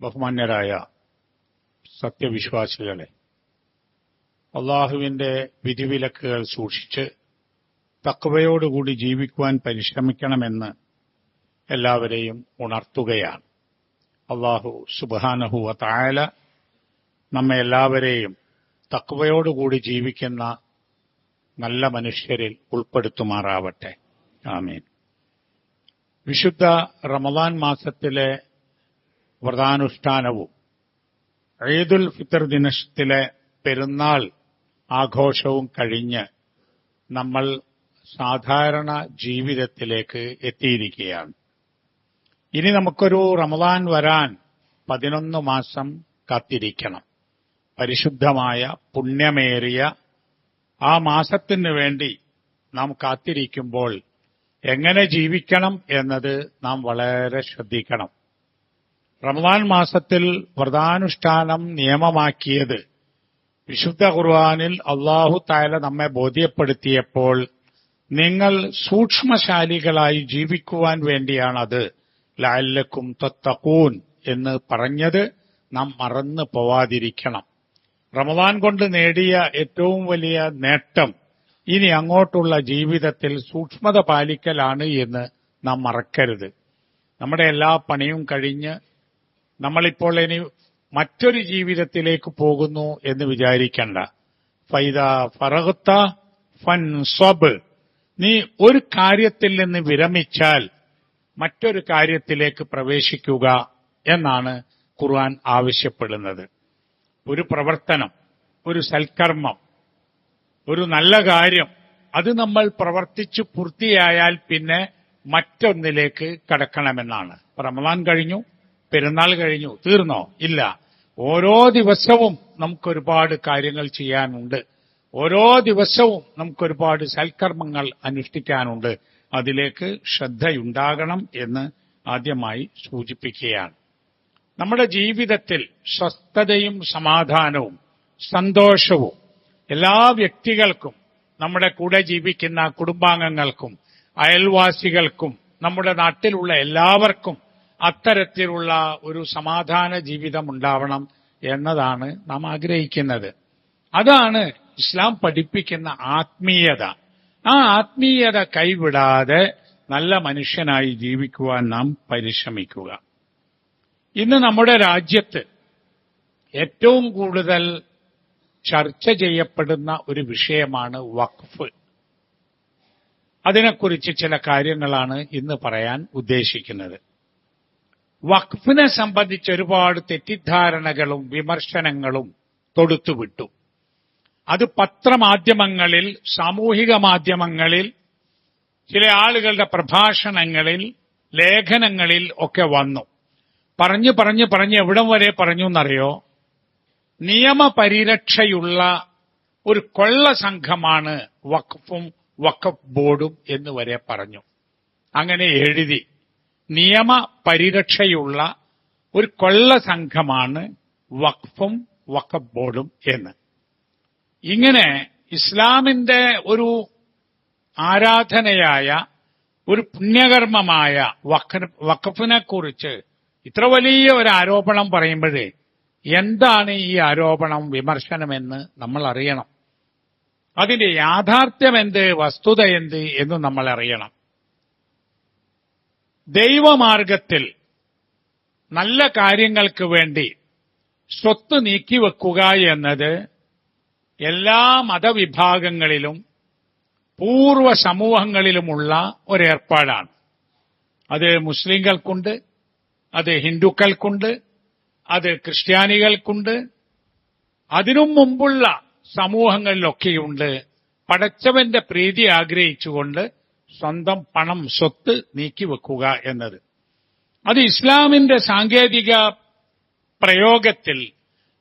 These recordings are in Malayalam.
ബഹുമാന്യരായ സത്യവിശ്വാസികളെ അള്ളാഹുവിന്റെ വിധിവിലക്കുകൾ സൂക്ഷിച്ച് തക്കവയോടുകൂടി ജീവിക്കുവാൻ പരിശ്രമിക്കണമെന്ന് എല്ലാവരെയും ഉണർത്തുകയാണ്. അള്ളാഹു സുബാനഹുവ തായാല നമ്മെ എല്ലാവരെയും തക്കവയോടുകൂടി ജീവിക്കുന്ന നല്ല മനുഷ്യരിൽ ഉൾപ്പെടുത്തുമാറാവട്ടെ. ആമീൻ. വിശുദ്ധ റമദാൻ മാസത്തിലെ വ്രതാനുഷ്ഠാനവും. ഈദുൽ ഫിത്തർ ദിനത്തിലെ പെരുന്നാൾ ആഘോഷവും കഴിഞ്ഞ് നമ്മൾ സാധാരണ ജീവിതത്തിലേക്ക് എത്തിയിരിക്കുകയാണ്. ഇനി നമുക്കൊരു റമദാൻ വരാൻ പതിനൊന്ന് മാസം കാത്തിരിക്കണം. പരിശുദ്ധമായ പുണ്യമേറിയ ആ മാസത്തിന് വേണ്ടി നാം കാത്തിരിക്കുമ്പോൾ എങ്ങനെ ജീവിക്കണം എന്നത് നാം വളരെ ശ്രദ്ധിക്കണം. റമദാൻ മാസത്തിൽ വ്രതാനുഷ്ഠാനം നിയമമാക്കിയത് വിശുദ്ധ ഖുർആാനിൽ അള്ളാഹു തായാല നമ്മെ ബോധ്യപ്പെടുത്തിയപ്പോൾ നിങ്ങൾ സൂക്ഷ്മശാലികളായി ജീവിക്കുവാൻ വേണ്ടിയാണത്. ലാലക്കും തൊത്തക്കൂൻ എന്ന് പറഞ്ഞത് നാം മറന്നു പോവാതിരിക്കണം. റമദാൻ കൊണ്ട് നേടിയ ഏറ്റവും വലിയ നേട്ടം ഇനി അങ്ങോട്ടുള്ള ജീവിതത്തിൽ സൂക്ഷ്മത പാലിക്കലാണ് എന്ന് നാം മറക്കരുത്. നമ്മുടെ എല്ലാ പണിയും കഴിഞ്ഞ് നമ്മളിപ്പോൾ ഇനി മറ്റൊരു ജീവിതത്തിലേക്ക് പോകുന്നു എന്ന് വിചാരിക്കണ്ട. ഫൈദ ഫറഹത്ത ഫൻ സ്വബ്. നീ ഒരു കാര്യത്തിൽ നിന്ന് വിരമിച്ചാൽ മറ്റൊരു കാര്യത്തിലേക്ക് പ്രവേശിക്കുക എന്നാണ് ഖുർആൻ ആവശ്യപ്പെടുന്നത്. ഒരു പ്രവർത്തനം ഒരു സൽക്കർമ്മം ഒരു നല്ല കാര്യം അത് നമ്മൾ പ്രവർത്തിച്ച് പൂർത്തിയായാൽ പിന്നെ മറ്റൊന്നിലേക്ക് കടക്കണമെന്നാണ്. റമദാൻ കഴിഞ്ഞു. പെരുന്നാൾ കഴിഞ്ഞു തീർന്നോ? ഇല്ല. ഓരോ ദിവസവും നമുക്കൊരുപാട് കാര്യങ്ങൾ ചെയ്യാനുണ്ട്. ഓരോ ദിവസവും നമുക്കൊരുപാട് സൽക്കർമ്മങ്ങൾ അനുഷ്ഠിക്കാനുണ്ട്. അതിലേക്ക് ശ്രദ്ധയുണ്ടാകണം എന്ന് ആദ്യമായി സൂചിപ്പിക്കുകയാണ്. നമ്മുടെ ജീവിതത്തിൽ സ്വസ്ഥതയും സമാധാനവും സന്തോഷവും എല്ലാ വ്യക്തികൾക്കും നമ്മുടെ കൂടെ ജീവിക്കുന്ന കുടുംബാംഗങ്ങൾക്കും അയൽവാസികൾക്കും നമ്മുടെ നാട്ടിലുള്ള എല്ലാവർക്കും അത്തരത്തിലുള്ള ഒരു സമാധാന ജീവിതം ഉണ്ടാവണം എന്നതാണ് നാം ആഗ്രഹിക്കുന്നത്. അതാണ് ഇസ്ലാം പഠിപ്പിക്കുന്ന ആത്മീയത. ആ ആത്മീയത കൈവിടാതെ നല്ല മനുഷ്യനായി ജീവിക്കുവാൻ നാം പരിശ്രമിക്കുക. ഇന്ന് നമ്മുടെ രാജ്യത്ത് ഏറ്റവും കൂടുതൽ ചർച്ച ചെയ്യപ്പെടുന്ന ഒരു വിഷയമാണ് വഖഫ്. അതിനെക്കുറിച്ച് ചില കാര്യങ്ങളാണ് ഇന്ന് പറയാൻ ഉദ്ദേശിക്കുന്നത്. വഖഫിനെ സംബന്ധിച്ച് ഒരുപാട് തെറ്റിദ്ധാരണകളും വിമർശനങ്ങളും തൊടുത്തുവിട്ടു. അത് പത്രമാധ്യമങ്ങളിൽ സാമൂഹിക മാധ്യമങ്ങളിൽ ചില ആളുകളുടെ പ്രഭാഷണങ്ങളിൽ ലേഖനങ്ങളിൽ ഒക്കെ വന്നു. പറഞ്ഞു പറഞ്ഞു പറഞ്ഞു എവിടം വരെ പറഞ്ഞു എന്നറിയോ? നിയമപരിരക്ഷയുള്ള ഒരു കൊള്ള സംഘമാണ് വഖഫും വഖഫ് ബോർഡും എന്ന് വരെ പറഞ്ഞു. അങ്ങനെ എഴുതി. നിയമ പരിരക്ഷയുള്ള ഒരു കൊള്ള സംഘമാണ് വഖഫും വഖഫ് ബോർഡും എന്ന്. ഇങ്ങനെ ഇസ്ലാമിന്റെ ഒരു ആരാധനയായ ഒരു പുണ്യകർമ്മമായ വഖഫിനെ കുറിച്ച് ഇത്ര വലിയ ഒരു ആരോപണം പറയുമ്പോഴേ എന്താണ് ഈ ആരോപണം വിമർശനമെന്ന് നമ്മൾ അറിയണം. അതിന്റെ യാഥാർത്ഥ്യം എന്ത് വസ്തുത എന്ത് എന്ന് നമ്മൾ അറിയണം. ദൈവമാർഗത്തിൽ നല്ല കാര്യങ്ങൾക്ക് വേണ്ടി സ്വത്ത് നീക്കിവെക്കുക എന്നത് എല്ലാ മതവിഭാഗങ്ങളിലും പൂർവ സമൂഹങ്ങളിലുമുള്ള ഒരേർപ്പാടാണ്. അത് മുസ്ലിങ്ങൾക്കുണ്ട് അത് ഹിന്ദുക്കൾക്കുണ്ട് അത് ക്രിസ്ത്യാനികൾക്കുണ്ട്. അതിനും മുമ്പുള്ള സമൂഹങ്ങളിലൊക്കെയുണ്ട്. പടച്ചവന്റെ പ്രീതി ആഗ്രഹിച്ചുകൊണ്ട് സ്വന്തം പണം സ്വത്ത് നീക്കിവെക്കുക എന്നത്. അത് ഇസ്ലാമിന്റെ സാങ്കേതിക പ്രയോഗത്തിൽ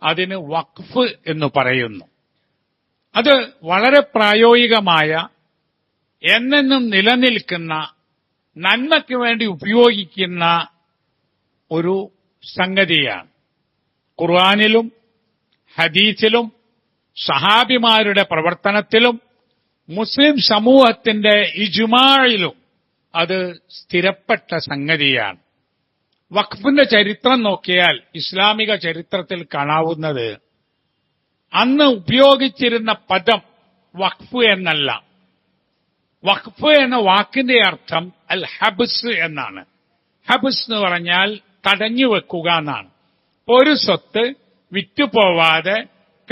അതിന് വഖഫ് എന്ന് പറയുന്നു. അത് വളരെ പ്രായോഗികമായ എന്നെന്നും നിലനിൽക്കുന്ന നന്മയ്ക്ക് വേണ്ടി ഉപയോഗിക്കുന്ന ഒരു സംഗതിയാണ്. ഖുർആാനിലും ഹദീസിലും സഹാബിമാരുടെ പ്രവർത്തനത്തിലും മുസ്ലിം സമൂഹത്തിന്റെ ഇജുമായിലും അത് സ്ഥിരപ്പെട്ട സംഗതിയാണ്. വഖഫിന്റെ ചരിത്രം നോക്കിയാൽ ഇസ്ലാമിക ചരിത്രത്തിൽ കാണാവുന്നത് അന്ന് ഉപയോഗിച്ചിരുന്ന പദം വഖഫ് എന്നല്ല. വഖഫ് എന്ന വാക്കിന്റെ അർത്ഥം അൽ ഹബ്സ് എന്നാണ്. ഹബ്സ് എന്ന് പറഞ്ഞാൽ തടഞ്ഞു വെക്കുക എന്നാണ്. ഒരു സ്വത്ത് വിറ്റുപോവാതെ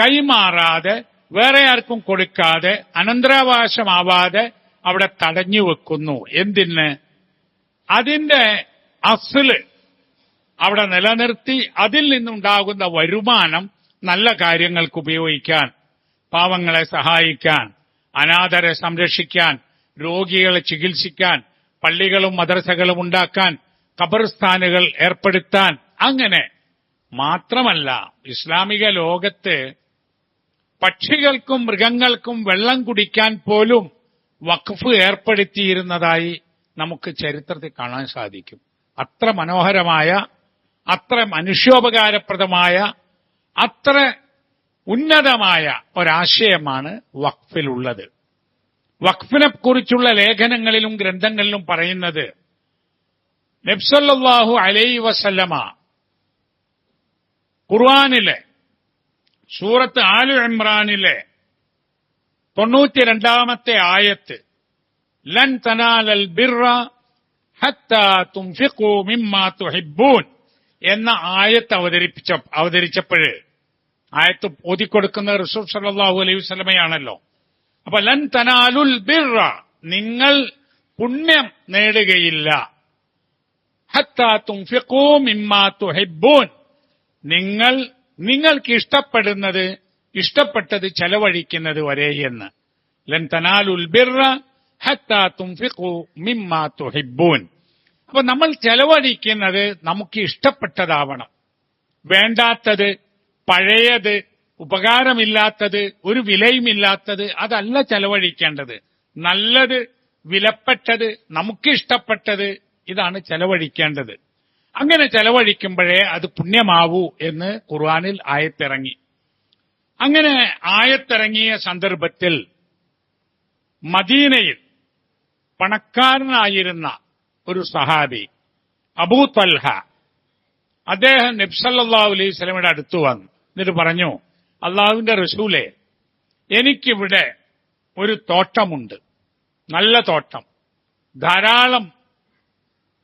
കൈമാറാതെ വേറെ ആർക്കും കൊടുക്കാതെ അനന്തരാവകാശമാവാതെ അവിടെ തടഞ്ഞു വെക്കുന്നു. എന്തിന്? അതിന്റെ അസൽ അവിടെ നിലനിർത്തി അതിൽ നിന്നുണ്ടാകുന്ന വരുമാനം നല്ല കാര്യങ്ങൾക്ക് ഉപയോഗിക്കാൻ പാവങ്ങളെ സഹായിക്കാൻ അനാഥരെ സംരക്ഷിക്കാൻ രോഗികളെ ചികിത്സിക്കാൻ പള്ളികളും മദ്രസകളും ഉണ്ടാക്കാൻ കബർസ്ഥാനുകൾ ഏർപ്പെടുത്താൻ അങ്ങനെ മാത്രമല്ല ഇസ്ലാമിക ലോകത്ത് പക്ഷികൾക്കും മൃഗങ്ങൾക്കും വെള്ളം കുടിക്കാൻ പോലും വഖഫ് ഏർപ്പെടുത്തിയിരുന്നതായി നമുക്ക് ചരിത്രത്തിൽ കാണാൻ സാധിക്കും. അത്ര മനോഹരമായ അത്ര മനുഷ്യോപകാരപ്രദമായ അത്ര ഉന്നതമായ ഒരാശയമാണ് വഖഫിലുള്ളത്. വഖഫിനെ കുറിച്ചുള്ള ലേഖനങ്ങളിലും ഗ്രന്ഥങ്ങളിലും പറയുന്നത് നബ്സല്ലാഹു അലൈ വസല്ലമ ഖുർആാനിലെ സൂറത്ത് ആലു ഇമ്രാനിലെ തൊണ്ണൂറ്റി രണ്ടാമത്തെ ആയത്ത്. ലൻ തനാലൽ മിമ്മാ തുഹിബ്ബൂൻ എന്ന ആയത്ത് അവതരിപ്പിച്ച അവതരിച്ചപ്പോഴ് ആയത്ത് ഓതിക്കൊടുക്കുന്ന റസൂൽ സല്ലല്ലാഹു അലൈഹി വസല്ലമയാണല്ലോ. അപ്പൊ ലൻ തനാലുൽ ബിറ നിങ്ങൾ പുണ്യം നേടുകയില്ല. ഹത്താ തുംഫിഖു മിമ്മാ തുഹിബ്ബൂൻ നിങ്ങൾ നിങ്ങൾക്ക് ഇഷ്ടപ്പെടുന്നത് ഇഷ്ടപ്പെട്ടത് ചെലവഴിക്കുന്നത് വരെ എന്ന്. ലൻ തനാലുൽ ബിർറ ഹത്താ അപ്പൊ നമ്മൾ ചെലവഴിക്കുന്നത് നമുക്ക് ഇഷ്ടപ്പെട്ടതാവണം. വേണ്ടാത്തത് പഴയത് ഉപകാരമില്ലാത്തത് ഒരു വിലയുമില്ലാത്തത് അതല്ല ചെലവഴിക്കേണ്ടത്. നല്ലത് വിലപ്പെട്ടത് നമുക്ക് ഇഷ്ടപ്പെട്ടത് ഇതാണ് ചെലവഴിക്കേണ്ടത്. അങ്ങനെ ചെലവഴിക്കുമ്പോഴേ അത് പുണ്യമാവൂ എന്ന് ഖുർആാനിൽ ആയത്തിറങ്ങി. അങ്ങനെ ആയത്തിറങ്ങിയ സന്ദർഭത്തിൽ മദീനയിൽ പണക്കാരനായിരുന്ന ഒരു സഹാബി അബൂ തൽഹ അദ്ദേഹം നബ്സല്ലാ അലൈഹി സ്വലമിയുടെ അടുത്ത് വന്നു. എന്നിട്ട് പറഞ്ഞു അള്ളാഹുവിന്റെ റസൂലെ എനിക്കിവിടെ ഒരു തോട്ടമുണ്ട്. നല്ല തോട്ടം. ധാരാളം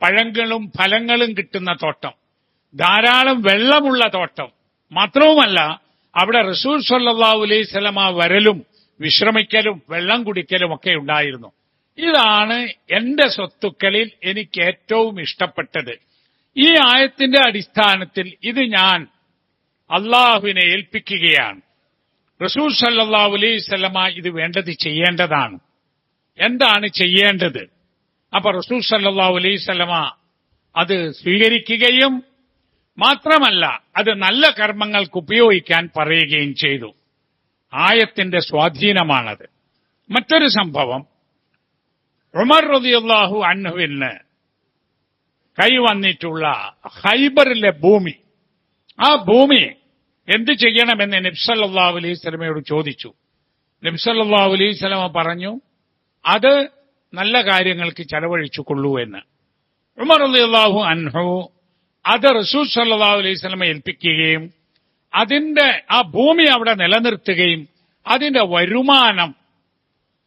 പഴങ്ങളും ഫലങ്ങളും കിട്ടുന്ന തോട്ടം. ധാരാളം വെള്ളമുള്ള തോട്ടം. മാത്രവുമല്ല അവിടെ റസൂൽ സല്ലാഹു അലൈഹി സ്വലമ വരലും വിശ്രമിക്കലും വെള്ളം കുടിക്കലും ഒക്കെ ഉണ്ടായിരുന്നു. ഇതാണ് എന്റെ സ്വത്തുക്കളിൽ എനിക്ക് ഏറ്റവും ഇഷ്ടപ്പെട്ടത്. ഈ ആയത്തിന്റെ അടിസ്ഥാനത്തിൽ ഇത് ഞാൻ അള്ളാഹുവിനെ ഏൽപ്പിക്കുകയാണ്. റസൂൽ സല്ലാ അലൈഹി സ്വലമ ഇത് വേണ്ടത് ചെയ്യേണ്ടതാണ്. എന്താണ് ചെയ്യേണ്ടത്? അപ്പൊ റസൂൽ സല്ലാഹു അലൈഹി സ്വലമ അത് സ്വീകരിക്കുകയും മാത്രമല്ല അത് നല്ല കർമ്മങ്ങൾക്ക് ഉപയോഗിക്കാൻ പറയുകയും ചെയ്തു. ആയത്തിന്റെ സ്വാധീനമാണത്. മറ്റൊരു സംഭവം ഉമർ റതിയുള്ളാഹു അന്നുവിന് കൈവന്നിട്ടുള്ള ഹൈബറിലെ ഭൂമി. ആ ഭൂമി എന്ത് ചെയ്യണമെന്ന് നബ്സല്ലാ അലൈഹി സ്വലമയോട് ചോദിച്ചു. നബ്സല്ലാ അലൈഹി സ്വലമ പറഞ്ഞു അത് നല്ല കാര്യങ്ങൾക്ക് ചെലവഴിച്ചുകൊള്ളൂ എന്ന്. ഉമർ അള്ളാഹു അൻഹു അത് റസൂൽ സല്ലാ അലൈഹി സ്വലമെ ഏൽപ്പിക്കുകയും അതിന്റെ ആ ഭൂമി അവിടെ നിലനിർത്തുകയും അതിന്റെ വരുമാനം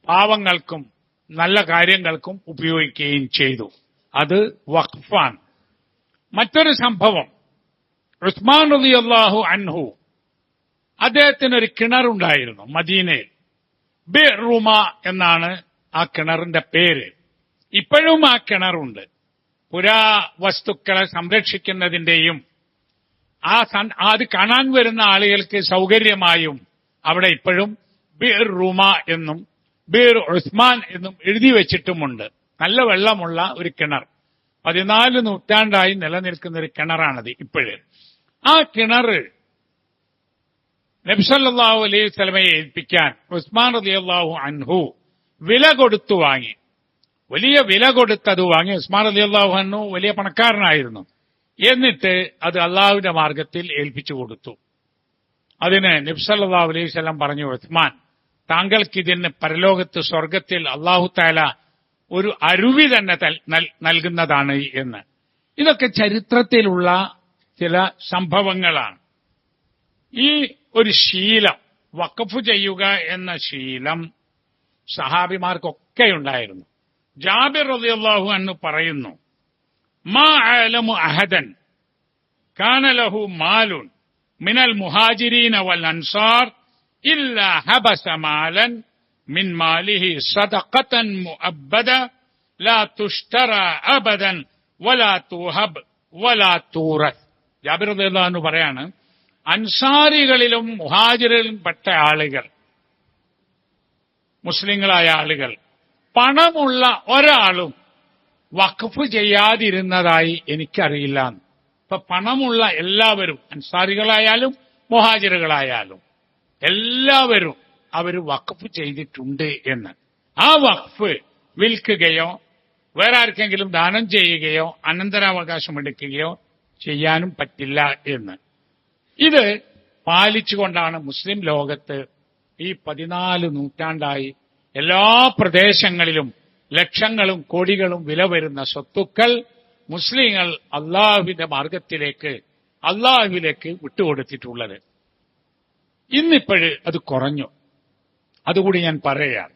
പാവങ്ങൾക്കും നല്ല കാര്യങ്ങൾക്കും ഉപയോഗിക്കുകയും ചെയ്തു. അത് വഖഫാൻ മറ്റൊരു സംഭവം. ഉസ്മാൻ അലി അള്ളാഹു അൻഹു അദ്ദേഹത്തിന് ഒരു കിണറുണ്ടായിരുന്നു മദീനയിൽ. ബിറുമ എന്നാണ് ആ കിണറിന്റെ പേര്. ഇപ്പോഴും ആ കിണറുണ്ട്. പുരാവസ്തുക്കളെ സംരക്ഷിക്കുന്നതിന്റെയും ആ അത് കാണാൻ വരുന്ന ആളുകൾക്ക് സൗകര്യമായും അവിടെ ഇപ്പോഴും ബീർ റൂമ എന്നും ബീർ ഉസ്മാൻ എന്നും എഴുതി വെച്ചിട്ടുമുണ്ട്. നല്ല വെള്ളമുള്ള ഒരു കിണർ. പതിനാല് നൂറ്റാണ്ടായി നിലനിൽക്കുന്ന ഒരു കിണറാണത് ഇപ്പോഴ്. ആ കിണർ നബ്സല്ലാഹു അലൈഹി സ്വലമയെ ഏൽപ്പിക്കാൻ ഉസ്മാൻ അള്ളാഹു അൻഹു വില കൊടുത്തു വാങ്ങി. വലിയ വില കൊടുത്തത് വാങ്ങി. ഉസ്മാൻ അലി അള്ളാഹുഹന്നു വലിയ പണക്കാരനായിരുന്നു. എന്നിട്ട് അത് അള്ളാഹുവിന്റെ മാർഗത്തിൽ ഏൽപ്പിച്ചു കൊടുത്തു. അതിന് നിബ്സല്ലാ അലൈഹി സ്വലം പറഞ്ഞു ഉസ്മാൻ താങ്കൾക്കിതിന് പരലോകത്ത് സ്വർഗത്തിൽ അള്ളാഹു താല ഒരു അരുവി തന്നെ നൽകുന്നതാണ് എന്ന്. ഇതൊക്കെ ചരിത്രത്തിലുള്ള ചില സംഭവങ്ങളാണ്. ഈ ഒരു ശീലം വഖഫ് ചെയ്യുക എന്ന ശീലം സഹാബിമാർക്കൊക്കെ ഉണ്ടായിരുന്നു ജാബിർ റളിയല്ലാഹു അൻഹു പറയുന്നു മാ അലമു അഹദൻ കാന ലഹു മാലുൻ മിനൽ മുഹാജിരീന വൽ അൻസാർ ഇല്ലാ ഹബസ മാലൻ മിൻ മാലിഹി സദഖത്തൻ മുഅബ്ബദ ലാ തുഷ്തറ അബദൻ വലാ തുഹബ് വലാ തൂറത്ത് ജാബിർ റളിയല്ലാഹു അൻഹു പറയാണ് അൻസാരികളിലും മുഹാജിറിലും പെട്ട ആളുകൾ മുസ്ലിങ്ങളായ ആളുകൾ. പണമുള്ള ഒരാളും വഖഫ് ചെയ്യാതിരുന്നതായി എനിക്കറിയില്ല. ഇപ്പൊ പണമുള്ള എല്ലാവരും അൻസാരികളായാലും മുഹാജിറുകളായാലും എല്ലാവരും അവർ വഖഫ് ചെയ്തിട്ടുണ്ട് എന്ന്. ആ വഖഫ് വിൽക്കുകയോ വേറെ ആർക്കെങ്കിലും ദാനം ചെയ്യുകയോ അനന്തരാവകാശം എടുക്കുകയോ ചെയ്യാനും പറ്റില്ല എന്ന്. ഇത് പാലിച്ചുകൊണ്ടാണ് മുസ്ലിം ലോകത്ത് ഈ പതിനാല് നൂറ്റാണ്ടായി എല്ലാ പ്രദേശങ്ങളിലും ലക്ഷങ്ങളും കോടികളും വില വരുന്ന സ്വത്തുക്കൾ മുസ്ലിങ്ങൾ അള്ളാഹുവിന്റെ മാർഗത്തിലേക്ക് അള്ളാഹുവിലേക്ക് വിട്ടുകൊടുത്തിട്ടുള്ളത്. ഇന്നിപ്പോഴ് അത് കുറഞ്ഞു. അതുകൂടി ഞാൻ പറയുകയാണ്.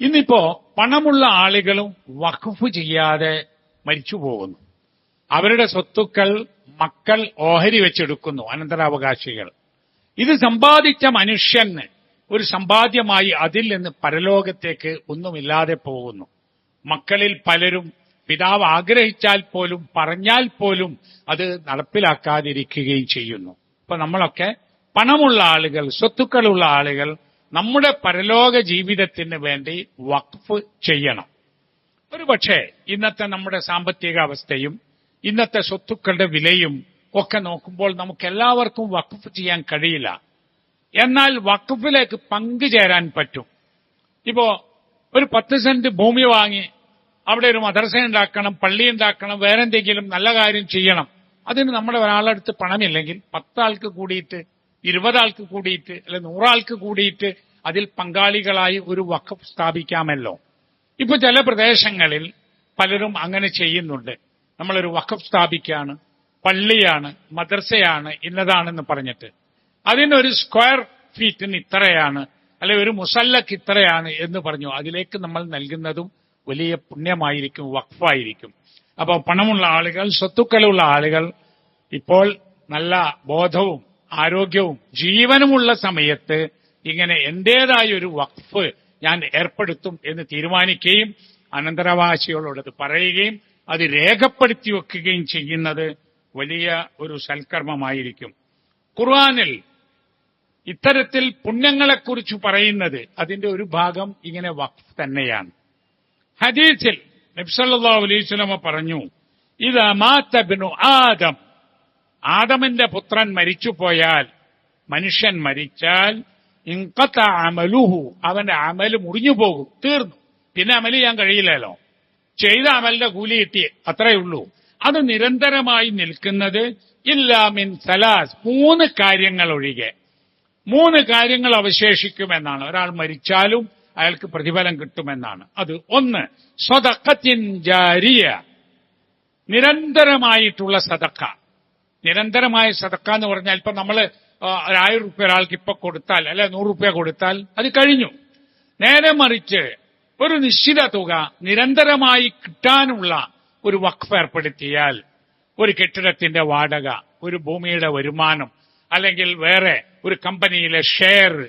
ഇന്നിപ്പോ പണമുള്ള ആളുകളും വഖഫ് ചെയ്യാതെ മരിച്ചു പോകുന്നു. അവരുടെ സ്വത്തുക്കൾ മക്കൾ ഓഹരി വെച്ചെടുക്കുന്നു അനന്തരാവകാശികൾ. ഇത് സമ്പാദിച്ച മനുഷ്യന് ഒരു സമ്പാദ്യമായി അതിൽ നിന്ന് പരലോകത്തേക്ക് ഒന്നുമില്ലാതെ പോകുന്നു. മക്കളിൽ പലരും പിതാവ് ആഗ്രഹിച്ചാൽ പോലും പറഞ്ഞാൽ പോലും അത് നടപ്പിലാക്കാതിരിക്കുകയും ചെയ്യുന്നു. ഇപ്പൊ നമ്മളൊക്കെ പണമുള്ള ആളുകൾ സ്വത്തുക്കളുള്ള ആളുകൾ നമ്മുടെ പരലോക ജീവിതത്തിന് വേണ്ടി വഖഫ് ചെയ്യണം. ഒരുപക്ഷെ ഇന്നത്തെ നമ്മുടെ സാമ്പത്തിക അവസ്ഥയും ഇന്നത്തെ സ്വത്തുക്കളുടെ വിലയും ഒക്കെ നോക്കുമ്പോൾ നമുക്ക് എല്ലാവർക്കും വഖഫ് ചെയ്യാൻ കഴിയില്ല. എന്നാൽ വഖഫിലേക്ക് പങ്കുചേരാൻ പറ്റും. ഇപ്പോ ഒരു പത്ത് സെന്റ് ഭൂമി വാങ്ങി അവിടെ ഒരു മദർസ ഉണ്ടാക്കണം പള്ളി ഉണ്ടാക്കണം വേറെന്തെങ്കിലും നല്ല കാര്യം ചെയ്യണം. അതിന് നമ്മുടെ ഒരാളടുത്ത് പണമില്ലെങ്കിൽ പത്താൾക്ക് കൂടിയിട്ട് ഇരുപതാൾക്ക് കൂടിയിട്ട് അല്ലെ നൂറാൾക്ക് കൂടിയിട്ട് അതിൽ പങ്കാളികളായി ഒരു വഖഫ് സ്ഥാപിക്കാമല്ലോ. ഇപ്പൊ ചില പ്രദേശങ്ങളിൽ പലരും അങ്ങനെ ചെയ്യുന്നുണ്ട്. നമ്മളൊരു വഖഫ് സ്ഥാപിക്കുകയാണ് പള്ളിയാണ് മദ്രസയാണ് ഇന്നതാണെന്ന് പറഞ്ഞിട്ട്. അതിനൊരു സ്ക്വയർ ഫീറ്റിന് ഇത്രയാണ് അല്ലെ ഒരു മുസല്ലക്ക് ഇത്രയാണ് എന്ന് പറഞ്ഞു. അതിലേക്ക് നമ്മൾ നൽകുന്നതും വലിയ പുണ്യമായിരിക്കും വഖഫായിരിക്കും. അപ്പോൾ പണമുള്ള ആളുകൾ സ്വത്തുക്കളുള്ള ആളുകൾ ഇപ്പോൾ നല്ല ബോധവും ആരോഗ്യവും ജീവനുമുള്ള സമയത്ത് ഇങ്ങനെ എന്റേതായ ഒരു വഖഫ് ഞാൻ ഏർപ്പെടുത്തും എന്ന് തീരുമാനിക്കുകയും അനന്തരവാസികളോടത് പറയുകയും അത് രേഖപ്പെടുത്തി വെക്കുകയും ചെയ്യുന്നത് വലിയ ഒരു സൽക്കർമ്മമായിരിക്കും. ഖുർആനിൽ ഇത്തരത്തിൽ പുണ്യങ്ങളെക്കുറിച്ച് പറയുന്നത് അതിന്റെ ഒരു ഭാഗം ഇങ്ങനെ വഖഫ് തന്നെയാണ്. ഹദീസിൽ നബ്സല്ലാ അലൈവലമ പറഞ്ഞു ഇത് മാത്തബിനു ആദം. ആദമിന്റെ പുത്രൻ മരിച്ചു പോയാൽ മനുഷ്യൻ മരിച്ചാൽ ഇൻകത്ത അമലുഹു അവന്റെ അമൽ മുറിഞ്ഞു പോകും തീർന്നു. പിന്നെ അമൽ ചെയ്യാൻ കഴിയില്ലല്ലോ. ചെയ്ത അമലിന്റെ കൂലി കിട്ടി അത്രയേ ഉള്ളൂ. അത് നിരന്തരമായി നിൽക്കുന്നത് ഇല്ലാമിൻ സലാസ് മൂന്ന് കാര്യങ്ങൾ ഒഴികെ മൂന്ന് കാര്യങ്ങൾ അവശേഷിക്കുമെന്നാണ്. ഒരാൾ മരിച്ചാലും അയാൾക്ക് പ്രതിഫലം കിട്ടുമെന്നാണ്. അത് ഒന്ന് സ്വതക്കത്തിൻ ജാരിയ. നിരന്തരമായിട്ടുള്ള സതക്ക നിരന്തരമായ സതക്ക എന്ന് പറഞ്ഞാൽ ഇപ്പൊ നമ്മൾ ഒരായിരം റുപ്യ ഒരാൾക്ക് ഇപ്പൊ കൊടുത്താൽ അല്ലെ നൂറ് റുപ്യ കൊടുത്താൽ അത് കഴിഞ്ഞു. നേരെ മറിച്ച് ഒരു നിശ്ചിത തുക നിരന്തരമായി കിട്ടാനുള്ള ഒരു വഖഫ് ഏർപ്പെടുത്തിയാൽ ഒരു കെട്ടിടത്തിന്റെ വാടക ഒരു ഭൂമിയുടെ വരുമാനം അല്ലെങ്കിൽ വേറെ ഒരു കമ്പനിയിലെ ഷെയർ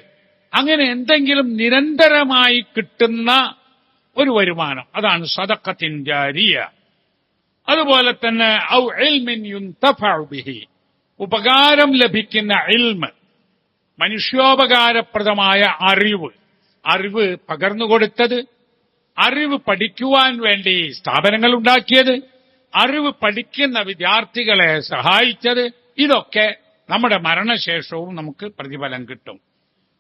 അങ്ങനെ എന്തെങ്കിലും നിരന്തരമായി കിട്ടുന്ന ഒരു വരുമാനം. അതാണ് സദക്കത്തിൻ ജാരിയ. അതുപോലെ തന്നെ ഔ ബിഹി. ഉപകാരം ലഭിക്കുന്ന ഇൽമ് മനുഷ്യോപകാരപ്രദമായ അറിവ്. അറിവ് പകർന്നുകൊടുത്തത് അറിവ് പഠിക്കുവാൻ വേണ്ടി സ്ഥാപനങ്ങൾ ഉണ്ടാക്കിയത് അറിവ് പഠിക്കുന്ന വിദ്യാർത്ഥികളെ സഹായിച്ചത് ഇതൊക്കെ നമ്മുടെ മരണശേഷവും നമുക്ക് പ്രതിഫലം കിട്ടും.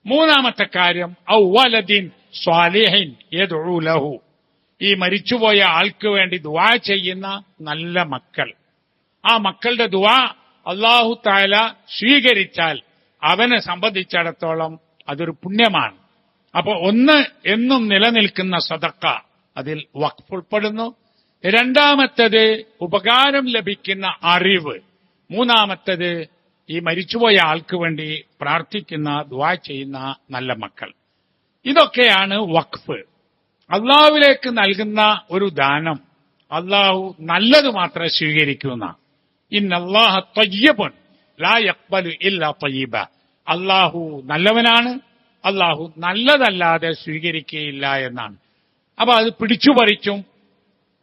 മൂന്നാമത്തെ കാര്യം ഔവലദീൻ സ്വാലിഹിൻ ലഹു. ഈ മരിച്ചുപോയ ആൾക്ക് വേണ്ടി ദുവാ ചെയ്യുന്ന നല്ല മക്കൾ. ആ മക്കളുടെ ദുവാ അള്ളാഹു താല സ്വീകരിച്ചാൽ അവനെ സംബന്ധിച്ചിടത്തോളം അതൊരു പുണ്യമാണ്. അപ്പൊ ഒന്ന് എന്നും നിലനിൽക്കുന്ന സതക്ക അതിൽ വഖഫ് ഉൾപ്പെടുന്നു. രണ്ടാമത്തത് ഉപകാരം ലഭിക്കുന്ന അറിവ്. മൂന്നാമത്തത് ഈ മരിച്ചുപോയ ആൾക്ക് വേണ്ടി പ്രാർത്ഥിക്കുന്ന ദ്വാ ചെയ്യുന്ന നല്ല മക്കൾ. ഇതൊക്കെയാണ് വഖഫ്. അള്ളാഹുവിലേക്ക് നൽകുന്ന ഒരു ദാനം അള്ളാഹു നല്ലത് മാത്രമേ സ്വീകരിക്കുന്ന ഇന്നല്ലാഹ തയ്യബൻ ലാ യഖ്ബലു ഇല്ല തയ്യബ. അള്ളാഹു നല്ലവനാണ് അള്ളാഹു നല്ലതല്ലാതെ സ്വീകരിക്കുകയില്ല എന്നാണ്. അപ്പൊ അത് പിടിച്ചുപറിച്ചും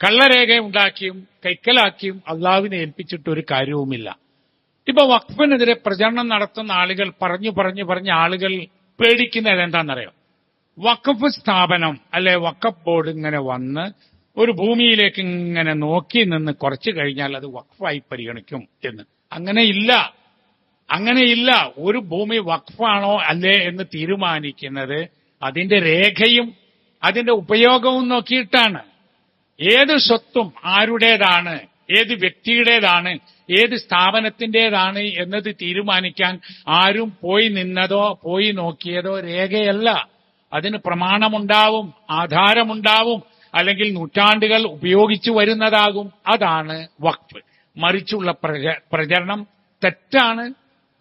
കള്ളരേഖ ഉണ്ടാക്കിയും കൈക്കലാക്കിയും അള്ളാഹുവിനെ ഏൽപ്പിച്ചിട്ട് ഒരു കാര്യവുമില്ല. ഇപ്പൊ വഖഫിനെതിരെ പ്രചരണം നടത്തുന്ന ആളുകൾ പറഞ്ഞു പറഞ്ഞു പറഞ്ഞ ആളുകൾ പേടിക്കുന്നത് എന്താണെന്നറിയാം? വഖഫ് സ്ഥാപനം അല്ലെ വഖഫ് ബോർഡ് ഇങ്ങനെ വന്ന് ഒരു ഭൂമിയിലേക്ക് ഇങ്ങനെ നോക്കി നിന്ന് കുറച്ചു കഴിഞ്ഞാൽ അത് വഖഫായി പരിഗണിക്കും എന്ന്. അങ്ങനെയില്ല അങ്ങനെയില്ല ഒരു ഭൂമി വഖഫാണോ അല്ലേ എന്ന് തീരുമാനിക്കുന്നത് അതിന്റെ രേഖയും അതിന്റെ ഉപയോഗവും നോക്കിയിട്ടാണ്. ഏത് സ്വത്തും ആരുടേതാണ്? ഏത് വ്യക്തിയുടേതാണ് ഏത് സ്ഥാപനത്തിന്റേതാണ് എന്നത് തീരുമാനിക്കാൻ ആരും പോയി നിന്നതോ പോയി നോക്കിയതോ രേഖയല്ല. അതിന് പ്രമാണമുണ്ടാവും ആധാരമുണ്ടാവും അല്ലെങ്കിൽ നൂറ്റാണ്ടുകൾ ഉപയോഗിച്ചു വരുന്നതാകും. അതാണ് വഖഫ്. മറിച്ചുള്ള പ്രച- പ്രചരണം തെറ്റാണ്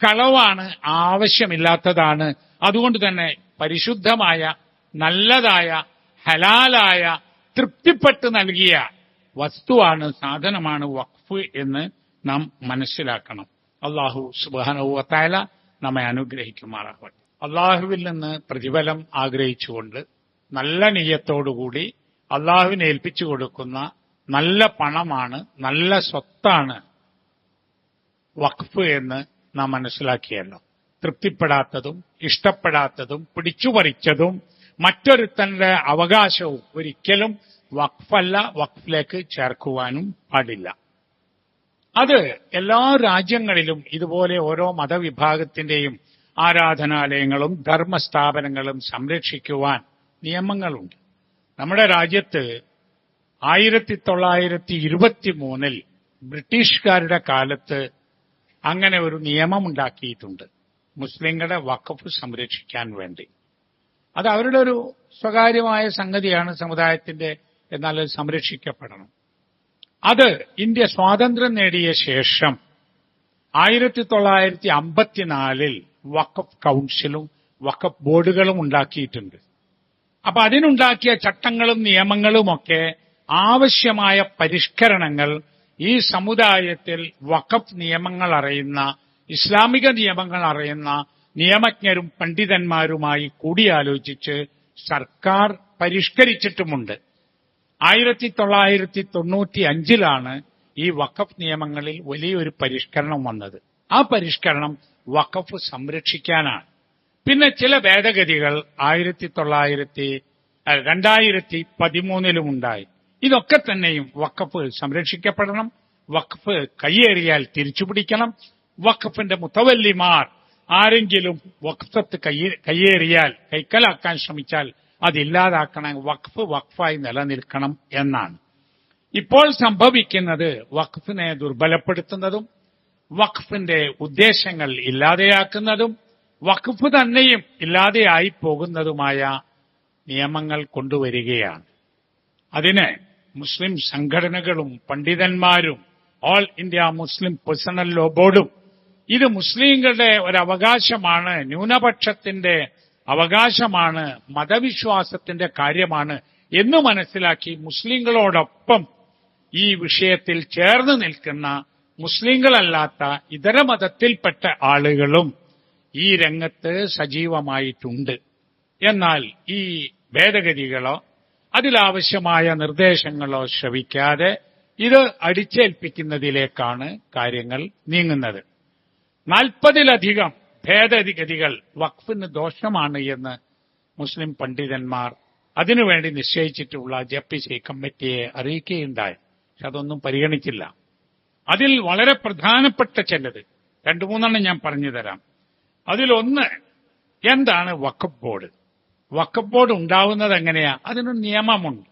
കളവാണ് ആവശ്യമില്ലാത്തതാണ്. അതുകൊണ്ട് തന്നെ പരിശുദ്ധമായ നല്ലതായ ഹലാലായ തൃപ്തിപ്പെട്ട് നൽകിയ വസ്തുവാണ് സാധനമാണ് വഖഫ് എന്ന് നാം മനസ്സിലാക്കണം. അള്ളാഹു സുബാനുവത്തായ നമ്മെ അനുഗ്രഹിക്കുമാറാവട്ടെ അള്ളാഹുവിൽ നിന്ന് പ്രതിഫലം ആഗ്രഹിച്ചുകൊണ്ട് നല്ല നെയ്യത്തോടുകൂടി അള്ളാഹുവിനെ ഏൽപ്പിച്ചു കൊടുക്കുന്ന നല്ല പണമാണ് നല്ല സ്വത്താണ് വഖഫ് എന്ന് നാം മനസ്സിലാക്കിയല്ലോ. തൃപ്തിപ്പെടാത്തതും ഇഷ്ടപ്പെടാത്തതും പിടിച്ചുപറിച്ചതും മറ്റൊരുത്തന്റെ അവകാശവും ഒരിക്കലും വഖഫല്ല വഖഫിലേക്ക് ചേർക്കുവാനും പാടില്ല. അത് എല്ലാ രാജ്യങ്ങളിലും ഇതുപോലെ ഓരോ മതവിഭാഗത്തിന്റെയും ആരാധനാലയങ്ങളും ധർമ്മസ്ഥാപനങ്ങളും സംരക്ഷിക്കുവാൻ നിയമങ്ങളുണ്ട്. നമ്മുടെ രാജ്യത്ത് ആയിരത്തി തൊള്ളായിരത്തി ഇരുപത്തി മൂന്നിൽ ബ്രിട്ടീഷുകാരുടെ കാലത്ത് അങ്ങനെ ഒരു നിയമമുണ്ടാക്കിയിട്ടുണ്ട്. മുസ്ലിങ്ങളുടെ വഖഫ് സംരക്ഷിക്കാൻ വേണ്ടി. അത് അവരുടെ ഒരു സ്വകാര്യമായ സംഗതിയാണ് സമുദായത്തിന്റെ എന്നാൽ അത് സംരക്ഷിക്കപ്പെടണം. അത് ഇന്ത്യ സ്വാതന്ത്ര്യം നേടിയ ശേഷം ആയിരത്തി തൊള്ളായിരത്തി അമ്പത്തിനാലിൽ വഖഫ് കൗൺസിലും വഖഫ് ബോർഡുകളും ഉണ്ടാക്കിയിട്ടുണ്ട്. അപ്പൊ അതിനുണ്ടാക്കിയ ചട്ടങ്ങളും നിയമങ്ങളുമൊക്കെ ആവശ്യമായ പരിഷ്കരണങ്ങൾ ഈ സമുദായത്തിൽ വഖഫ് നിയമങ്ങൾ അറിയുന്ന ഇസ്ലാമിക നിയമങ്ങൾ അറിയുന്ന നിയമജ്ഞരും പണ്ഡിതന്മാരുമായി കൂടിയാലോചിച്ച് സർക്കാർ പരിഷ്കരിച്ചിട്ടുമുണ്ട്. ആയിരത്തി തൊള്ളായിരത്തി തൊണ്ണൂറ്റി അഞ്ചിലാണ് ഈ വഖഫ് നിയമങ്ങളിൽ വലിയൊരു പരിഷ്കരണം വന്നത്. ആ പരിഷ്കരണം വഖഫ് സംരക്ഷിക്കാനാണ്. പിന്നെ ചില ഭേദഗതികൾ ആയിരത്തി തൊള്ളായിരത്തി രണ്ടായിരത്തി പതിമൂന്നിലും ഉണ്ടായി. ഇതൊക്കെ തന്നെയും വഖഫ് സംരക്ഷിക്കപ്പെടണം വഖഫ് കയ്യേറിയാൽ തിരിച്ചുപിടിക്കണം വഖഫിന്റെ മുത്തവല്ലിമാർ ആരെങ്കിലും വഖഫത്ത് കയ്യേറിയാൽ കൈക്കലാക്കാൻ ശ്രമിച്ചാൽ അതില്ലാതാക്കണം വഖഫ് വഖഫായി നിലനിൽക്കണം എന്നാണ്. ഇപ്പോൾ സംഭവിക്കുന്നത് വഖഫിനെ ദുർബലപ്പെടുത്തുന്നതും വഖഫിന്റെ ഉദ്ദേശങ്ങൾ ഇല്ലാതെയാക്കുന്നതും വഖഫ് തന്നെയും ഇല്ലാതെയായി പോകുന്നതുമായ നിയമങ്ങൾ കൊണ്ടുവരികയാണ്. അതിന് മുസ്ലിം സംഘടനകളും പണ്ഡിതന്മാരും all India Muslim personal law ബോർഡും ഇത് മുസ്ലിങ്ങളുടെ ഒരു അവകാശമാണ് ന്യൂനപക്ഷത്തിന്റെ അവകാശമാണ് മതവിശ്വാസത്തിന്റെ കാര്യമാണ് എന്ന് മനസ്സിലാക്കി മുസ്ലിങ്ങളോടൊപ്പം ഈ വിഷയത്തിൽ ചേർന്ന് നിൽക്കുന്ന മുസ്ലിങ്ങളല്ലാത്ത ഇതര മതത്തിൽപ്പെട്ട ആളുകളും ഈ രംഗത്ത് സജീവമായിട്ടുണ്ട്. എന്നാൽ ഈ ഭേദഗതികളോ അതിലാവശ്യമായ നിർദ്ദേശങ്ങളോ ശ്രവിക്കാതെ ഇത് അടിച്ചേൽപ്പിക്കുന്നതിലേക്കാണ് കാര്യങ്ങൾ നീങ്ങുന്നത്. നാൽപ്പതിലധികം ഭേദഗതികൾ വഖഫിന് ദോഷമാണ് എന്ന് മുസ്ലിം പണ്ഡിതന്മാർ അതിനുവേണ്ടി നിശ്ചയിച്ചിട്ടുള്ള ജപ്പിസി കമ്മിറ്റിയെ അറിയിക്കുകയുണ്ടായി. പക്ഷെ അതൊന്നും പരിഗണിച്ചില്ല. അതിൽ വളരെ പ്രധാനപ്പെട്ട ചിലത് രണ്ടു മൂന്നെണ്ണം ഞാൻ പറഞ്ഞു തരാം. അതിലൊന്ന് എന്താണ് വഖഫ് ബോർഡ്? വഖഫ് ബോർഡ് ഉണ്ടാവുന്നത് എങ്ങനെയാ? അതിനൊരു നിയമമുണ്ട്.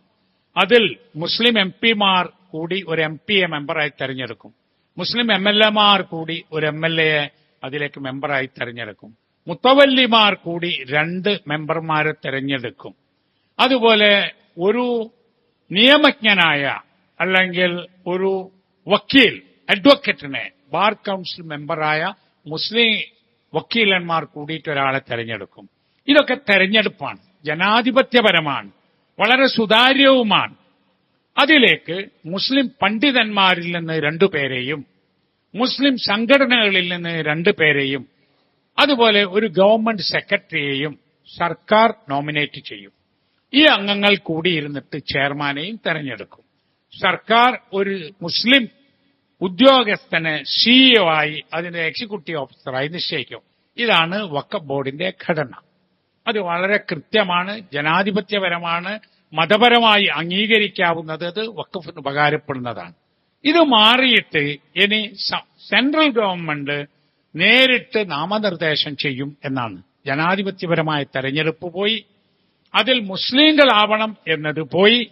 അതിൽ മുസ്ലിം എം പിമാർ കൂടി ഒരു എം പിയെ മെമ്പറായി തെരഞ്ഞെടുക്കും. മുസ്ലിം എം എൽ എമാർ കൂടി ഒരു എം എൽ എയെ അതിലേക്ക് മെമ്പറായി തെരഞ്ഞെടുക്കും. മുത്തവല്ലിമാർ കൂടി രണ്ട് മെമ്പർമാരെ തെരഞ്ഞെടുക്കും. അതുപോലെ ഒരു നിയമജ്ഞനായ അല്ലെങ്കിൽ ഒരു വക്കീൽ അഡ്വക്കേറ്റിനെ ബാർ കൗൺസിൽ മെമ്പറായ മുസ്ലിം വക്കീലന്മാർ കൂടിയിട്ട് ഒരാളെ തെരഞ്ഞെടുക്കും. ഇതൊക്കെ തെരഞ്ഞെടുപ്പാണ്. ജനാധിപത്യപരമാണ്. വളരെ സുതാര്യവുമാണ്. അതിലേക്ക് മുസ്ലിം പണ്ഡിതന്മാരിൽ നിന്ന് രണ്ടുപേരെയും മുസ്ലിം സംഘടനകളിൽ നിന്ന് രണ്ടു പേരെയും അതുപോലെ ഒരു ഗവൺമെന്റ് സെക്രട്ടറിയെയും സർക്കാർ നോമിനേറ്റ് ചെയ്യും. ഈ അംഗങ്ങൾ കൂടിയിരുന്നിട്ട് ചെയർമാനെയും തെരഞ്ഞെടുക്കും. സർക്കാർ ഒരു മുസ്ലിം ഉദ്യോഗസ്ഥനെ സിഇഒ ആയി അതിന്റെ എക്സിക്യൂട്ടീവ് ഓഫീസറായി നിശ്ചയിക്കും. ഇതാണ് വക്കഫ് ബോർഡിന്റെ ഘടന. അത് വളരെ കൃത്യമാണ് ജനാധിപത്യപരമാണ് മതപരമായി അംഗീകരിക്കാവുന്നത് അത് വക്കഫിന് ഉപകാരപ്പെടുന്നതാണ്. ഇത് മാറിയിട്ട് ഇനി സെൻട്രൽ ഗവൺമെന്റ് നേരിട്ട് നാമനിർദ്ദേശം ചെയ്യും എന്നാണ്. ജനാധിപത്യപരമായ തെരഞ്ഞെടുപ്പ് പോയി അതിൽ മുസ്ലിങ്ങളാവണം എന്നത് പോയി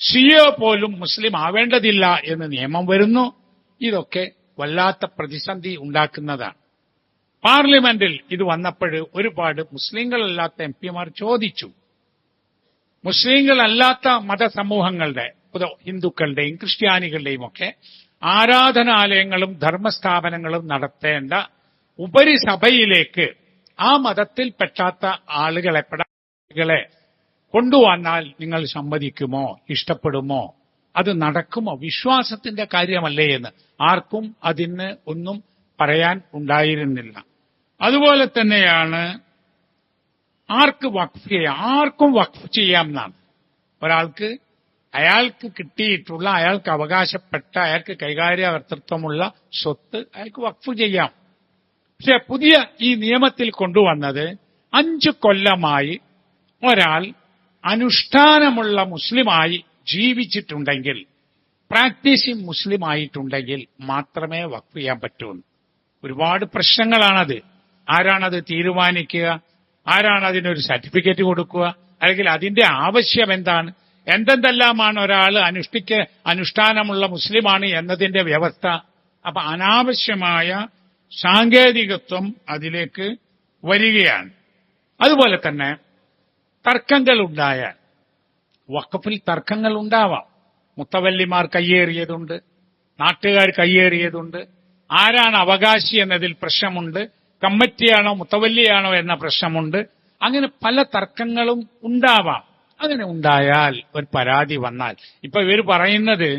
സിഒ പോലും മുസ്ലിം ആവേണ്ടതില്ല എന്ന് നിയമം വരുന്നു. ഇതൊക്കെ വല്ലാത്ത പ്രതിസന്ധി ഉണ്ടാക്കുന്നതാണ്. പാർലമെന്റിൽ ഇത് വന്നപ്പോൾ ഒരുപാട് മുസ്ലിങ്ങളല്ലാത്ത എം പിമാർ ചോദിച്ചു. മുസ്ലിങ്ങളല്ലാത്ത മതസമൂഹങ്ങളുടെ ഹിന്ദുക്കളുടെയും ക്രിസ്ത്യാനികളുടെയും ഒക്കെ ആരാധനാലയങ്ങളും ധർമ്മസ്ഥാപനങ്ങളും നടത്തേണ്ട ഉപരിസഭയിലേക്ക് ആ മതത്തിൽ പെട്ടാത്ത ആളുകളെ പെടാളികളെ കൊണ്ടുവന്നാൽ നിങ്ങൾ സമ്മതിക്കുമോ? ഇഷ്ടപ്പെടുമോ? അത് നടക്കുമോ? വിശ്വാസത്തിന്റെ കാര്യമല്ലേ എന്ന് ആർക്കും അതിന് ഒന്നും പറയാൻ ഉണ്ടായിരുന്നില്ല. അതുപോലെ തന്നെയാണ് ആർക്ക് വഖഫ് ചെയ്യാം? ആർക്കും വഖഫ് ചെയ്യാം എന്നാണ്. ഒരാൾക്ക് അയാൾക്ക് കിട്ടിയിട്ടുള്ള അയാൾക്ക് അവകാശപ്പെട്ട അയാൾക്ക് കൈകാര്യകർത്തൃത്വമുള്ള സ്വത്ത് അയാൾക്ക് വഖഫ് ചെയ്യാം. പക്ഷെ പുതിയ ഈ നിയമത്തിൽ കൊണ്ടുവന്നത് അഞ്ചു കൊല്ലമായി ഒരാൾ അനുഷ്ഠാനമുള്ള മുസ്ലിമായി ജീവിച്ചിട്ടുണ്ടെങ്കിൽ പ്രാക്ടീസിങ് മുസ്ലിം ആയിട്ടുണ്ടെങ്കിൽ മാത്രമേ വഖഫ് ചെയ്യാൻ പറ്റൂ ഒരുപാട് പ്രശ്നങ്ങളാണത്. ആരാണത് തീരുമാനിക്കുക? ആരാണ് അതിനൊരു സർട്ടിഫിക്കറ്റ് കൊടുക്കുക? അല്ലെങ്കിൽ അതിന്റെ ആവശ്യം എന്താണ്? എന്തെന്തെല്ലാമാണ് ഒരാൾ അനുഷ്ഠിക്ക അനുഷ്ഠാനമുള്ള മുസ്ലിമാണ് എന്നതിന്റെ വ്യവസ്ഥ. അപ്പൊ അനാവശ്യമായ സാങ്കേതികത്വം അതിലേക്ക് വരികയാണ്. അതുപോലെ തന്നെ തർക്കങ്ങൾ ഉണ്ടായാൽ വക്കഫിൽ തർക്കങ്ങൾ ഉണ്ടാവാം മുത്തവല്ലിമാർ കയ്യേറിയതുണ്ട് നാട്ടുകാർ കയ്യേറിയതുണ്ട്. ആരാണ് അവകാശി എന്നതിൽ പ്രശ്നമുണ്ട് കമ്മിറ്റിയാണോ മുത്തവല്ലിയാണോ എന്ന പ്രശ്നമുണ്ട്. അങ്ങനെ പല തർക്കങ്ങളും ഉണ്ടാവാം. അങ്ങനെ ഉണ്ടായാൽ ഒരു പരാതി വന്നാൽ. ഇപ്പൊ ഇവർ പറയുന്നത്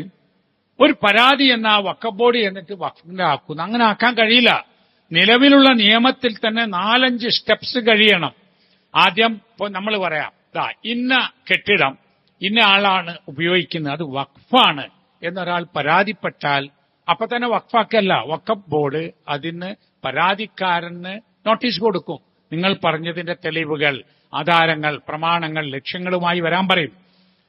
ഒരു പരാതി എന്ന ആ വക്കബോർഡ് എന്നിട്ട് വഖഫിന്റെ ആക്കുന്നു അങ്ങനെ ആക്കാൻ കഴിയില്ല. നിലവിലുള്ള നിയമത്തിൽ തന്നെ നാലഞ്ച് സ്റ്റെപ്സ് കഴിയണം. ആദ്യം നമ്മൾ പറയാം ഇന്ന കെട്ടിടം ഇന്ന ആളാണ് ഉപയോഗിക്കുന്നത് അത് വഖഫാണ് എന്നൊരാൾ പരാതിപ്പെട്ടാൽ അപ്പൊ തന്നെ വഖഫാക്കല്ല. വഖഫ് ബോർഡ് അതിന് പരാതിക്കാരന് നോട്ടീസ് കൊടുക്കും. നിങ്ങൾ പറഞ്ഞതിന്റെ തെളിവുകൾ ആധാരങ്ങൾ പ്രമാണങ്ങൾ ലക്ഷ്യങ്ങളുമായി വരാൻ പറയും.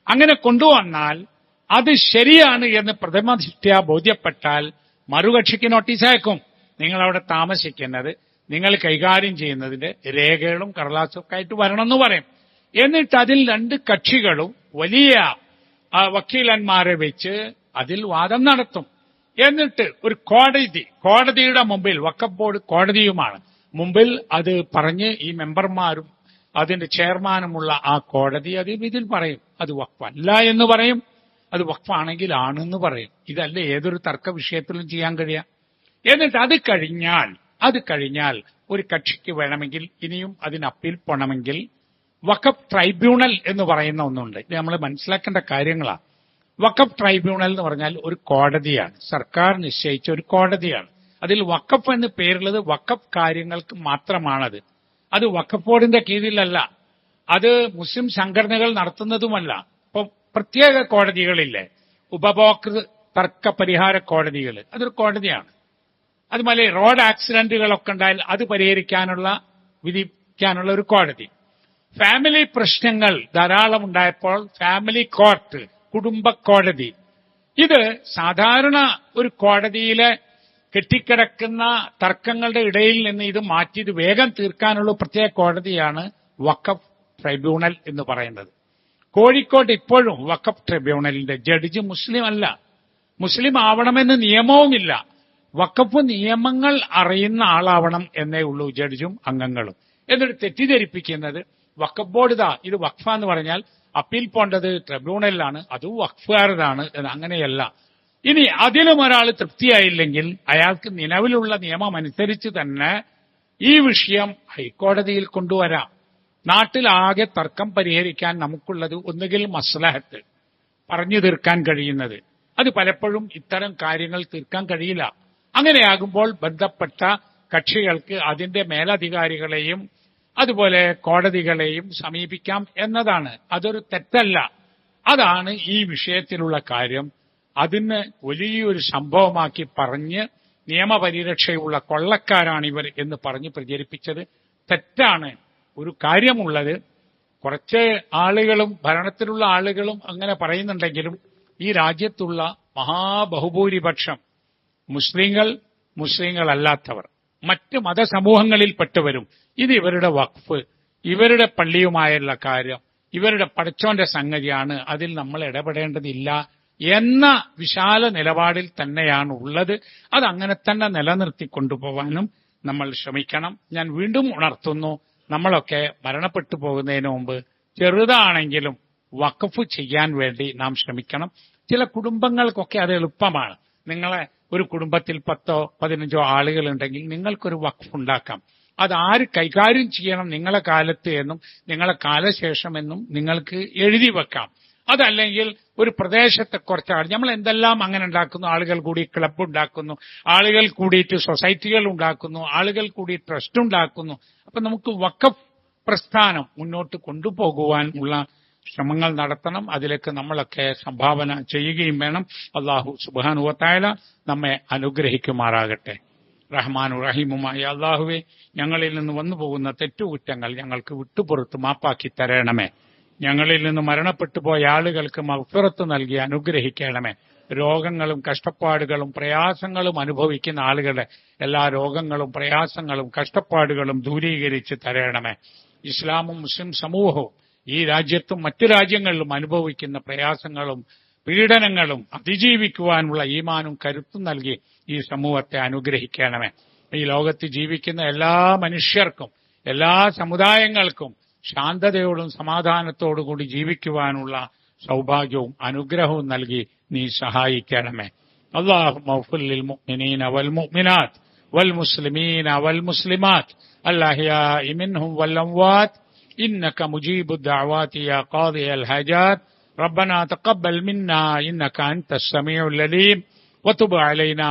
അങ്ങനെ കൊണ്ടുവന്നാൽ അത് ശരിയാണ് എന്ന് പ്രഥമദൃഷ്ട്യാ ബോധ്യപ്പെട്ടാൽ മറുകക്ഷിക്ക് നോട്ടീസ് അയക്കും. നിങ്ങൾ അവിടെ താമസിക്കുന്നത് നിങ്ങൾ കൈകാര്യം ചെയ്യുന്നതിന്റെ രേഖകളും കടലാസും ഒക്കെ ആയിട്ട് വരണമെന്ന് പറയും. എന്നിട്ട് അതിൽ രണ്ട് കക്ഷികളും വലിയ വക്കീലന്മാരെ വെച്ച് അതിൽ വാദം നടത്തും. എന്നിട്ട് ഒരു കോടതി കോടതിയുടെ മുമ്പിൽ വക്കപ്പോട് കോടതിയുമാണ്. മുമ്പിൽ അത് പറഞ്ഞ് ഈ മെമ്പർമാരും അതിന്റെ ചെയർമാനുമുള്ള ആ കോടതി അത് ഇതിൽ പറയും. അത് വഖഫല്ല എന്ന് പറയും. അത് വഖഫാണെങ്കിൽ ആണെന്ന് പറയും. ഇതല്ല ഏതൊരു തർക്ക വിഷയത്തിലും ചെയ്യാൻ കഴിയാം. എന്നിട്ട് അത് കഴിഞ്ഞാൽ അത് കഴിഞ്ഞാൽ ഒരു കക്ഷിക്ക് വേണമെങ്കിൽ ഇനിയും അതിന് അപ്പീൽ പോണമെങ്കിൽ വഖഫ് ട്രൈബ്യൂണൽ എന്ന് പറയുന്ന ഒന്നുണ്ട്. ഇത് നമ്മൾ മനസ്സിലാക്കേണ്ട കാര്യങ്ങളാണ് വഖഫ് ട്രൈബ്യൂണൽ എന്ന് പറഞ്ഞാൽ ഒരു കോടതിയാണ്. സർക്കാർ നിശ്ചയിച്ച ഒരു കോടതിയാണ്. അതിൽ വഖഫ് എന്ന് പേരുള്ളത് വഖഫ് കാര്യങ്ങൾക്ക് മാത്രമാണത്. അത് വഖഫ് ബോർഡിന്റെ കീഴിലല്ല. അത് മുസ്ലിം സംഘടനകൾ നടത്തുന്നതുമല്ല. ഇപ്പൊ പ്രത്യേക കോടതികളില്ലേ? ഉപഭോക്തൃ തർക്ക പരിഹാര കോടതികൾ അതൊരു കോടതിയാണ്. അതുപോലെ റോഡ് ആക്സിഡന്റുകളൊക്കെ ഉണ്ടായാൽ അത് പരിഹരിക്കാനുള്ള വിധിക്കാനുള്ള ഒരു കോടതി. ഫാമിലി പ്രശ്നങ്ങൾ ധാരാളം ഉണ്ടായപ്പോൾ ഫാമിലി കോർട്ട് കുടുംബ കോടതി. ഇത് സാധാരണ ഒരു കോടതിയിലെ കെട്ടിക്കിടക്കുന്ന തർക്കങ്ങളുടെ ഇടയിൽ നിന്ന് ഇത് മാറ്റി ഇത് വേഗം തീർക്കാനുള്ള പ്രത്യേക കോടതിയാണ് വഖഫ് ട്രൈബ്യൂണൽ എന്ന് പറയുന്നത്. കോഴിക്കോട്ട് ഇപ്പോഴും വഖഫ് ട്രൈബ്യൂണലിന്റെ ജഡ്ജി മുസ്ലിം അല്ല. മുസ്ലിം ആവണമെന്ന് നിയമവുമില്ല. വഖഫ് നിയമങ്ങൾ അറിയുന്ന ആളാവണം എന്നേ ഉള്ളൂ ജഡ്ജും അംഗങ്ങളും. എന്നിട്ട് തെറ്റിദ്ധരിപ്പിക്കുന്നത് വഖഫ് ബോർഡ് ഇതാ. ഇത് വഖഫ എന്ന് പറഞ്ഞാൽ അപ്പീൽ പോണ്ടത് ട്രിബ്യൂണലിലാണ് അതും വഖഫുകാരതാണ് അങ്ങനെയല്ല. ഇനി അതിലും ഒരാൾ തൃപ്തിയായില്ലെങ്കിൽ അയാൾക്ക് നിലവിലുള്ള നിയമം അനുസരിച്ച് തന്നെ ഈ വിഷയം ഹൈക്കോടതിയിൽ കൊണ്ടുവരാം. നാട്ടിലാകെ തർക്കം പരിഹരിക്കാൻ നമുക്കുള്ളത് ഒന്നുകിൽ മസ്ലഹത്ത് പറഞ്ഞു തീർക്കാൻ കഴിയുന്നത്. അത് പലപ്പോഴും ഇത്തരം കാര്യങ്ങൾ തീർക്കാൻ കഴിയില്ല. അങ്ങനെയാകുമ്പോൾ ബന്ധപ്പെട്ട കക്ഷികൾക്ക് അതിന്റെ മേലധികാരികളെയും അതുപോലെ കോടതികളെയും സമീപിക്കാം എന്നതാണ്. അതൊരു തെറ്റല്ല. അതാണ് ഈ വിഷയത്തിലുള്ള കാര്യം. അതിന് വലിയൊരു സംഭവമാക്കി പറഞ്ഞ് നിയമപരിരക്ഷയുള്ള കൊള്ളക്കാരാണ് ഇവർ എന്ന് പറഞ്ഞ് പ്രചരിപ്പിച്ചത് തെറ്റാണ്. ഒരു കാര്യമുള്ളത് കുറച്ച് ആളുകളും ഭരണത്തിലുള്ള ആളുകളും അങ്ങനെ പറയുന്നുണ്ടെങ്കിലും ഈ രാജ്യത്തുള്ള മഹാബഹുഭൂരിപക്ഷം മുസ്ലിങ്ങൾ മുസ്ലിങ്ങളല്ലാത്തവർ. മറ്റ് മതസമൂഹങ്ങളിൽപ്പെട്ടവരും ഇത് ഇവരുടെ വഖഫ് ഇവരുടെ പള്ളിയുമായുള്ള കാര്യം ഇവരുടെ പഠിച്ചോന്റെ സംഗതിയാണ്. അതിൽ നമ്മൾ ഇടപെടേണ്ടതില്ല. എന്ന വിശാല നിലപാടിൽ തന്നെയാണ് ഉള്ളത് അത് അങ്ങനെ തന്നെ നിലനിർത്തി കൊണ്ടുപോകാനും നമ്മൾ ശ്രമിക്കണം. ഞാൻ വീണ്ടും ഉണർത്തുന്നു നമ്മളൊക്കെ മരണപ്പെട്ടു പോകുന്നതിന് മുമ്പ് ചെറുതാണെങ്കിലും വഖഫ് ചെയ്യാൻ വേണ്ടി നാം ശ്രമിക്കണം. ചില കുടുംബങ്ങൾക്കൊക്കെ അത് എളുപ്പമാണ്. നിങ്ങളെ ഒരു കുടുംബത്തിൽ പത്തോ പതിനഞ്ചോ ആളുകൾ ഉണ്ടെങ്കിൽ നിങ്ങൾക്കൊരു വഖഫ് ഉണ്ടാക്കാം. അത് ആര് കൈകാര്യം ചെയ്യണം നിങ്ങളെ കാലത്ത് എന്നും നിങ്ങളെ കാലശേഷം എന്നും നിങ്ങൾക്ക് എഴുതി വെക്കാം. അതല്ലെങ്കിൽ ഒരു പ്രദേശത്തെ കുറച്ച് ആൾ നമ്മൾ എന്തെല്ലാം അങ്ങനെ ഉണ്ടാക്കുന്നു? ആളുകൾ കൂടി ക്ലബ് ഉണ്ടാക്കുന്നു. ആളുകൾ കൂടിയിട്ട് സൊസൈറ്റികൾ ഉണ്ടാക്കുന്നു. ആളുകൾ കൂടി ട്രസ്റ്റ് ഉണ്ടാക്കുന്നു. അപ്പൊ നമുക്ക് വക്കഫ് പ്രസ്ഥാനം മുന്നോട്ട് കൊണ്ടുപോകുവാൻ ഉള്ള ശ്രമങ്ങൾ നടത്തണം. അതിലേക്ക് നമ്മളൊക്കെ സംഭാവന ചെയ്യുകയും വേണം. അള്ളാഹു സുബാനുവത്തായ നമ്മെ അനുഗ്രഹിക്കുമാറാകട്ടെ. റഹ്മാനു റഹീമുമായ അള്ളാഹുവെ ഞങ്ങളിൽ നിന്ന് വന്നു പോകുന്ന തെറ്റുകുറ്റങ്ങൾ ഞങ്ങൾക്ക് വിട്ടുപുറത്ത് മാപ്പാക്കി തരണമേ. ഞങ്ങളിൽ നിന്ന് മരണപ്പെട്ടു പോയ ആളുകൾക്ക് മഫിറത്ത് നൽകി അനുഗ്രഹിക്കണമേ. രോഗങ്ങളും കഷ്ടപ്പാടുകളും പ്രയാസങ്ങളും അനുഭവിക്കുന്ന ആളുകളുടെ എല്ലാ രോഗങ്ങളും പ്രയാസങ്ങളും കഷ്ടപ്പാടുകളും ദൂരീകരിച്ച് തരണമേ. ഇസ്ലാമും മുസ്ലിം സമൂഹവും ഈ രാജ്യത്തും മറ്റു രാജ്യങ്ങളിലും അനുഭവിക്കുന്ന പ്രയാസങ്ങളും പീഡനങ്ങളും അതിജീവിക്കുവാനുള്ള ഈമാനും കരുത്തും നൽകി ഈ സമൂഹത്തെ അനുഗ്രഹിക്കണമേ. ഈ ലോകത്ത് ജീവിക്കുന്ന എല്ലാ മനുഷ്യർക്കും എല്ലാ സമുദായങ്ങൾക്കും ശാന്തതയോടും സമാധാനത്തോടും കൂടി ജീവിക്കുവാനുള്ള സൗഭാഗ്യവും അനുഗ്രഹവും നൽകി നീ സഹായിക്കണമേ اللهم اغفر للمؤمنين والمؤمنات والمسلمين والمسلمات الأحياء منهم والأموات إنك مجيب الدعوات يا قاضي الحاجات ربنا تقبل منا إنك أنت السميع العليم وتب علينا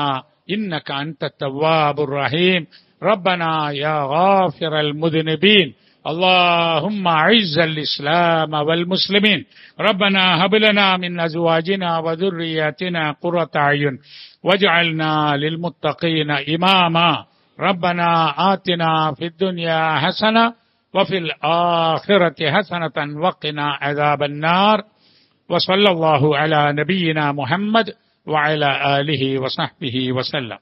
إنك أنت التواب الرحيم ربنا يا غافر المذنبين اللهم اعز الاسلام والمسلمين. ربنا هب لنا من ازواجنا وذرياتنا قرة اعين. واجعلنا للمتقين اماما. ربنا آتنا في الدنيا حسنة وفي الآخرة حسنة وقنا عذاب النار. وصلى الله على نبينا محمد وعلى آله وصحبه وسلم.